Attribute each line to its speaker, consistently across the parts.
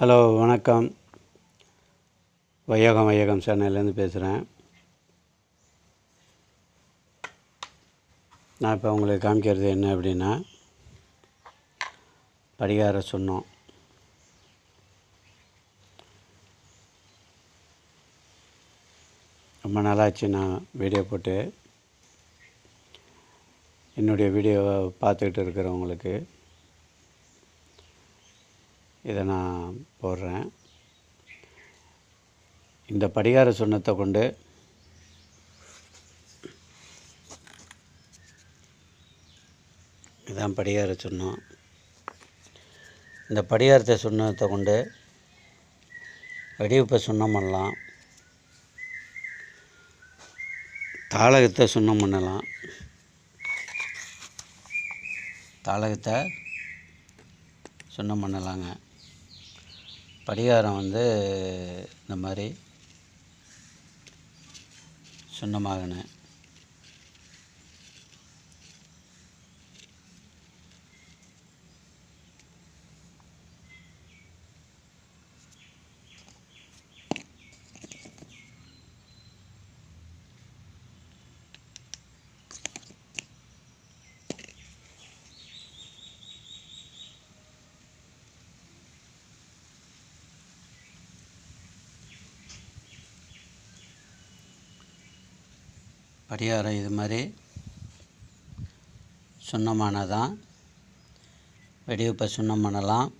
Speaker 1: Hello வணக்கம். வையகம் வையகம் சென்னையிலேருந்து பேசுகிறேன். நான் இப்போ உங்களுக்கு காமிக்கிறது என்ன அப்படின்னா படிகார சொன்னோம். ரொம்ப நாளாச்சு நான் வீடியோ போட்டு என்னுடைய வீடியோவை பார்த்துக்கிட்டு இருக்கிறவங்களுக்கு. இதை நான் போடுறேன். இந்த படிகார சுண்ணத்தை கொண்டு இதான் படிகார சுண்ணம். இந்த படிகாரத்தை சுண்ணத்தை கொண்டு வடிவப்பை சுண்ணம் பண்ணலாம். தாளகத்தை சுண்ணம் பண்ணலாம். தாளகத்தை சுண்ணம் பண்ணலாங்க. படிகாரம் வந்து இந்த மாதிரி சுண்ணமாகணும் பரிகாரம் இது மாதிரி சுண்ணமானதான் வெடிவுப்பை சுண்ணம் பண்ணலாம்.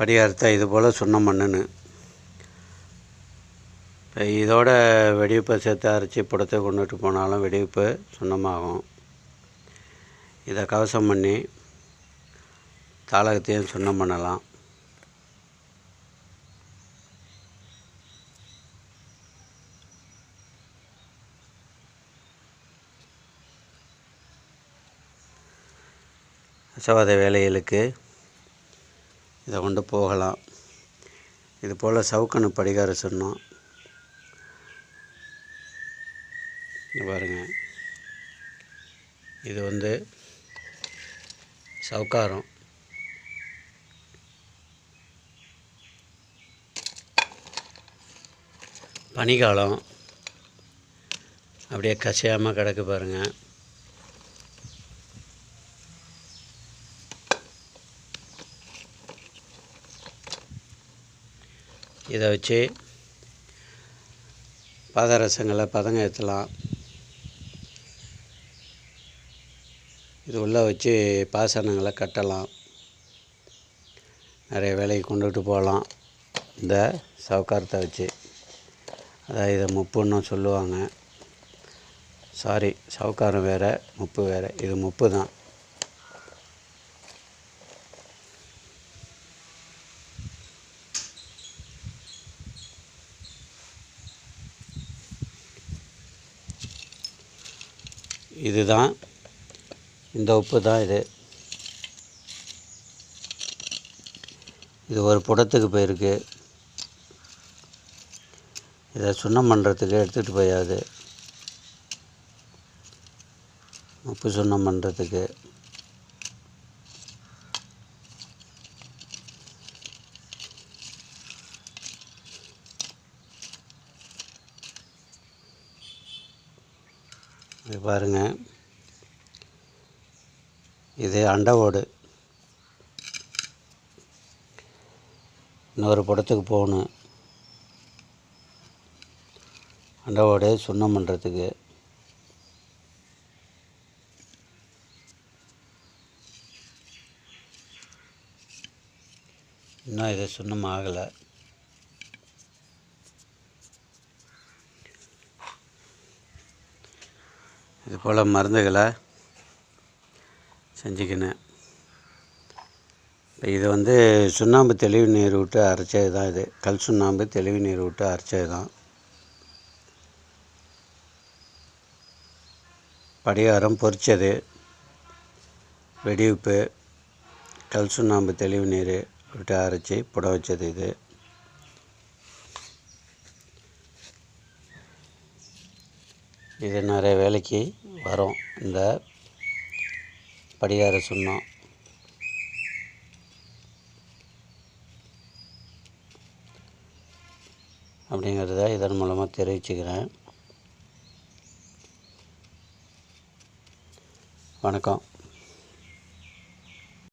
Speaker 1: படிகாரத்தை இது போல் சுண்ணம் பண்ணுன்னு. இப்போ இதோட வெடிவிப்பை சேர்த்து அரைச்சி புடத்தை கொண்டுட்டு போனாலும் வெடிவிப்பு சுண்ணமாகும். இதை கவசம் பண்ணி தாளகத்தையும் சுண்ணம் பண்ணலாம். அசவாத வேலைகளுக்கு இதை கொண்டு போகலாம். இது போல் சவுக்கணு படிகார சொன்னோம் பாருங்கள் பாருங்க. இது வந்து சவுக்காரம். பனிக்காலம். அப்படியே கசையாமல் கிடக்கு பாருங்கள் இதை வச்சு பாதரசங்களை பதங்க ஏற்றலாம். இது உள்ளே வச்சு பாசனங்களை கட்டலாம். நிறைய வேலைக்கு கொண்டுகிட்டு போகலாம். இந்த சவுக்காரத்தை வச்சு. அதாவது இதை முப்புன்னு சொல்லுவாங்க. சாரி சவுக்காரம் வேறு முப்பு வேறு. இது முப்பு தான் இதுதான். இந்த உப்பு தான் இது. இது ஒரு புடத்துக்கு போயிருக்கு. இதை சுண்ணம் பண்ணுறதுக்கு எடுத்துகிட்டு போயாது உப்பு சுண்ணம் பண்ணுறதுக்கு இது பாருங்கள் இது அண்டை ஓடு. இன்னொரு படத்துக்கு போகணும். அண்டை ஓடு சுண்ணம் பண்ணுறதுக்கு இன்னும் இது சுண்ணம் ஆகலை. இது போல் மருந்துகளை செஞ்சுக்கினேன். இது வந்து சுண்ணாம்பு தெளிவு நீர் விட்டு அரைச்சது தான் இது. கல் சுண்ணாம்பு தெளிவு நீர் விட்டு அரைச்சது தான் படிகாரம் பொரிச்சது வெடிவிப்பு கல் சுண்ணாம்பு தெளிவு நீர் விட்டு அரைச்சி புட வச்சது இது. இது நிறைய வேலைக்கு வரும். இந்த படிகார சுண்ணம் அப்படிங்கிறத இதன் மூலமாக தெரிவிச்சுக்கிறேன். வணக்கம்.